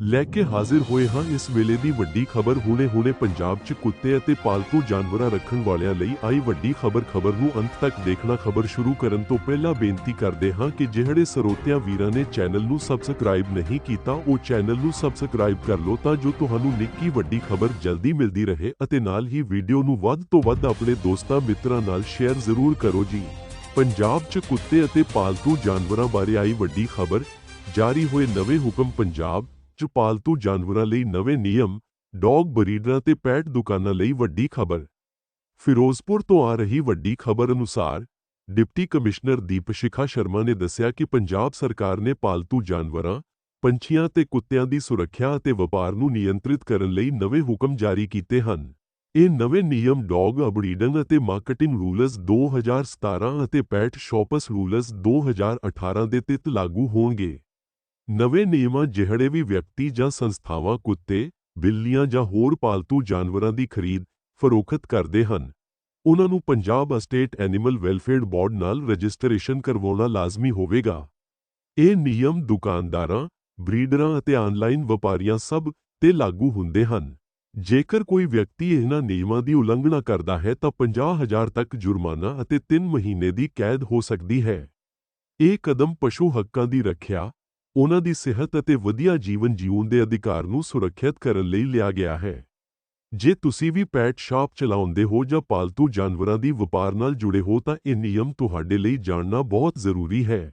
ਲੈ ਕੇ ਹਾਜ਼ਰ ਹੋਏ ਹਾਂ ਇਸ ਵੇਲੇ ਦੀ ਵੱਡੀ ਖਬਰ ਹੁਣੇ-ਹੁਣੇ ਪੰਜਾਬ 'ਚ ਕੁੱਤੇ ਅਤੇ ਪਾਲਤੂ ਜਾਨਵਰਾਂ ਰੱਖਣ ਵਾਲਿਆਂ ਲਈ ਆਈ ਵੱਡੀ ਖਬਰ ਖਬਰ ਨੂੰ ਅੰਤ ਤੱਕ ਦੇਖਣਾ ਖਬਰ ਸ਼ੁਰੂ ਕਰਨ ਤੋਂ ਪਹਿਲਾਂ ਬੇਨਤੀ ਕਰਦੇ ਹਾਂ ਕਿ ਜਿਹੜੇ ਸਰੋਤਿਆਂ ਵੀਰਾਂ ਨੇ ਚੈਨਲ ਨੂੰ ਸਬਸਕ੍ਰਾਈਬ ਨਹੀਂ ਕੀਤਾ, ਉਹ ਚੈਨਲ ਨੂੰ ਸਬਸਕ੍ਰਾਈਬ ਕਰ ਲਓ ਤਾਂ ਜੋ ਤੁਹਾਨੂੰ ਨਿੱਕੀ ਵੱਡੀ ਖਬਰ ਜਲਦੀ ਮਿਲਦੀ ਰਹੇ ਅਤੇ ਨਾਲ ਹੀ ਵੀਡੀਓ ਨੂੰ ਵੱਧ ਤੋਂ ਵੱਧ ਆਪਣੇ ਦੋਸਤਾਂ, ਮਿੱਤਰਾਂ ਨਾਲ ਸ਼ੇਅਰ ਜ਼ਰੂਰ ਕਰੋ ਜੀ। ਪੰਜਾਬ 'ਚ ਕੁੱਤੇ ਅਤੇ ਪਾਲਤੂ ਜਾਨਵਰਾਂ ਬਾਰੇ ਆਈ ਵੱਡੀ ਖਬਰ, ਜਾਰੀ ਹੋਏ ਨਵੇਂ ਹੁਕਮ ਪੰਜਾਬ 'ਚ ਪਾਲਤੂ ਜਾਨਵਰਾਂ ਲਈ ਨਵੇਂ ਨਿਯਮ, ਡੌਗ ਬਰੀਡਰਾਂ ਤੇ ਪੈਟ ਦੁਕਾਨਾਂ ਲਈ ਵੱਡੀ ਖਬਰ। ਫਿਰੋਜ਼ਪੁਰ ਤੋਂ ਆ ਰਹੀ ਵੱਡੀ ਖਬਰ ਅਨੁਸਾਰ, ਡਿਪਟੀ ਕਮਿਸ਼ਨਰ ਦੀਪਸ਼ਿਖਾ ਸ਼ਰਮਾ ਨੇ ਦੱਸਿਆ ਕਿ ਪੰਜਾਬ ਸਰਕਾਰ ਨੇ ਪਾਲਤੂ ਜਾਨਵਰਾਂ, ਪੰਛੀਆਂ ਤੇ ਕੁੱਤਿਆਂ ਦੀ ਸੁਰੱਖਿਆ ਅਤੇ ਵਪਾਰ ਨੂੰ ਨਿਯੰਤਰਿਤ ਕਰਨ ਲਈ ਨਵੇਂ ਹੁਕਮ ਜਾਰੀ ਕੀਤੇ ਹਨ। ਇਹ ਨਵੇਂ ਨਿਯਮ ਡੌਗ ਅਬਰੀਡਨ ਅਤੇ ਮਾਰਕੀਟਿੰਗ ਰੂਲਸ 2017 ਅਤੇ ਪੈਟ ਸ਼ੌਪਸ ਰੂਲਸ 2018 ਦੇ ਤਹਿਤ ਲਾਗੂ ਹੋਣਗੇ। ਨਵੇਂ ਨਿਯਮਾਂ ਜਿਹੜੇ ਵੀ ਵਿਅਕਤੀ ਜਾਂ ਸੰਸਥਾਵਾਂ ਕੁੱਤੇ, ਬਿੱਲੀਆਂ ਜਾਂ ਹੋਰ ਪਾਲਤੂ ਜਾਨਵਰਾਂ ਦੀ ਖਰੀਦ ਫਰੋਖਤ ਕਰਦੇ ਹਨ, ਉਹਨਾਂ ਨੂੰ Punjab state animal welfare board ਨਾਲ ਰਜਿਸਟ੍ਰੇਸ਼ਨ ਕਰਵਾਉਣਾ ਲਾਜ਼ਮੀ ਹੋਵੇਗਾ। ਇਹ ਨਿਯਮ ਦੁਕਾਨਦਾਰਾਂ, ਬਰੀਡਰਾਂ ਅਤੇ ਆਨਲਾਈਨ ਵਪਾਰੀਆਂ ਸਭ ਤੇ ਲਾਗੂ ਹੁੰਦੇ ਹਨ। ਜੇਕਰ ਕੋਈ ਵਿਅਕਤੀ ਇਹਨਾਂ ਨਿਯਮਾਂ ਦੀ ਉਲੰਘਣਾ ਕਰਦਾ ਹੈ ਤਾਂ 50000 ਤੱਕ ਜੁਰਮਾਨਾ ਅਤੇ 3 ਮਹੀਨੇ ਦੀ ਕੈਦ ਹੋ ਸਕਦੀ ਹੈ। ਇਹ ਕਦਮ ਪਸ਼ੂ ਹੱਕਾਂ ਦੀ ਰੱਖਿਆ ਉਹਨਾਂ ਦੀ ਸਿਹਤ ਅਤੇ ਵਧੀਆ ਜੀਵਨ ਜੀਉਣ ਦੇ ਅਧਿਕਾਰ ਨੂੰ ਸੁਰੱਖਿਅਤ ਕਰਨ ਲਈ ਲਿਆ ਗਿਆ ਹੈ। ਜੇ ਤੁਸੀਂ ਵੀ ਪੈਟ ਸ਼ਾਪ ਚਲਾਉਂਦੇ ਹੋ ਜਾਂ ਪਾਲਤੂ ਜਾਨਵਰਾਂ ਦੀ ਵਪਾਰ ਨਾਲ ਜੁੜੇ ਹੋ ਤਾਂ ਇਹ ਨਿਯਮ ਤੁਹਾਡੇ ਲਈ ਜਾਣਨਾ ਬਹੁਤ ਜ਼ਰੂਰੀ ਹੈ।